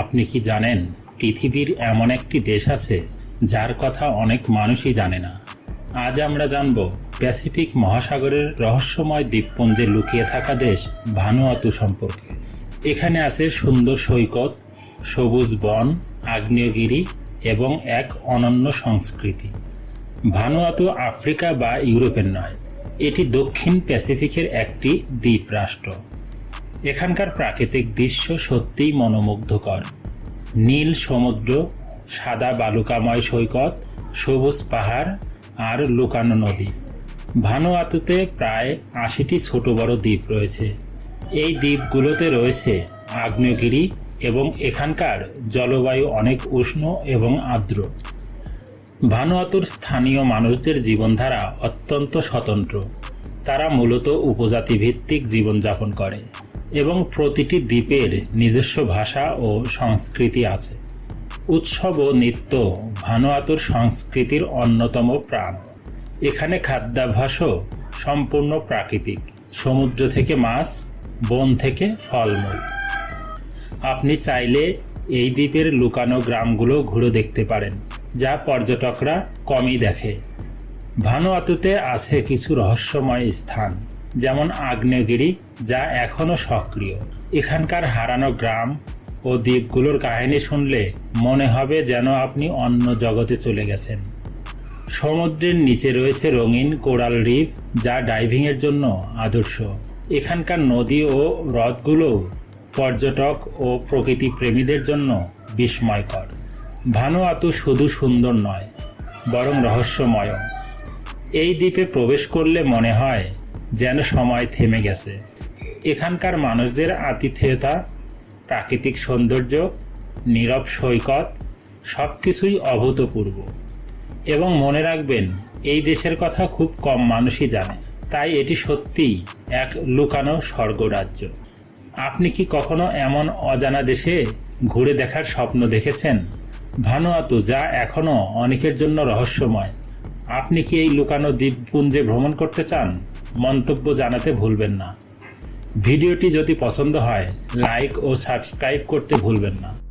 আপনি কি জানেন, পৃথিবীর এমন একটি দেশ আছে যার কথা অনেক মানুষই জানে না। আজ আমরা জানব, প্যাসিফিক মহাসাগরের রহস্যময় দ্বীপপুঞ্জে লুকিয়ে থাকা দেশ ভানুয়াতু সম্পর্কে। এখানে আছে সুন্দর সৈকত, সবুজ বন, আগ্নেয়গিরি এবং এক অনন্য সংস্কৃতি। ভানুয়াতু আফ্রিকা বা ইউরোপের নয়, এটি দক্ষিণ প্যাসিফিকের একটি দ্বীপ রাষ্ট্র এখানকার প্রাকৃতিক দৃশ্য সত্যিই মনোমুগ্ধকর। নীল সমুদ্র, সাদা বালুকাময় সৈকত, সবুজ পাহাড় আর লুকানো নদী। ভানুয়াতুতে প্রায় আশিটি ছোট বড় দ্বীপ রয়েছে। এই দ্বীপগুলোতে রয়েছে আগ্নেয়গিরি এবং এখানকার জলবায়ু অনেক উষ্ণ এবং আর্দ্র। ভানুয়াতুর স্থানীয় মানুষদের জীবনধারা অত্যন্ত স্বতন্ত্র। তারা মূলত উপজাতি ভিত্তিক জীবনযাপন করে। প্রতিটি দ্বীপের নিজস্ব ভাষা ও সংস্কৃতি আছে। উৎসব ও নৃত্য ভানুয়াতুর সংস্কৃতির অন্যতম প্রাণ। এখানে খাদ্যাভ্যাসও সম্পূর্ণ প্রাকৃতিক। সমুদ্র থেকে মাছ, বন থেকে ফলমূল। আপনি চাইলে এই দ্বীপের লুকানো গ্রামগুলো ঘুরে দেখতে পারেন, যা পর্যটকরা কমই দেখে। ভানুয়াতুতে আছে কিছু রহস্যময় স্থান। যেমন আগ্নেয়গিরি, যা এখনও সক্রিয়। এখানকার হারানো গ্রাম ও দ্বীপগুলোর কাহিনী শুনলে মনে হবে যেন আপনি অন্য জগতে চলে গেছেন। সমুদ্রের নিচে রয়েছে রঙিন কোরাল রিফ, যা ডাইভিংয়ের জন্য আদর্শ। এখানকার নদী ও হ্রদগুলো পর্যটক ও প্রকৃতি প্রেমীদের জন্য বিস্ময়কর। ভানুয়াতু শুধু সুন্দর নয়, বরং রহস্যময় এই দ্বীপে প্রবেশ করলে মনে হয় যেন সময় থেমে গেছে। এখানকার মানুষদের আতিথেয়তা, প্রাকৃতিক সৌন্দর্য, নীরব সৈকত সব কিছুই অভূতপূর্ব। এবং মনে রাখবেন, এই দেশের কথা খুব কম মানুষই জানে। তাই এটি সত্যিই এক লুকানো স্বর্গরাজ্য। আপনি কি কখনো এমন অজানা দেশে ঘুরে দেখার স্বপ্ন দেখেছেন? ভানুয়াতু, যা এখনও অনেকের জন্য রহস্যময়। আপনি কি এই লুকানো দ্বীপপুঞ্জে ভ্রমণ করতে চান? মন্তব্য জানাতে ভুলবেন না। ভিডিওটি যদি পছন্দ হয় লাইক ও সাবস্ক্রাইব করতে ভুলবেন না।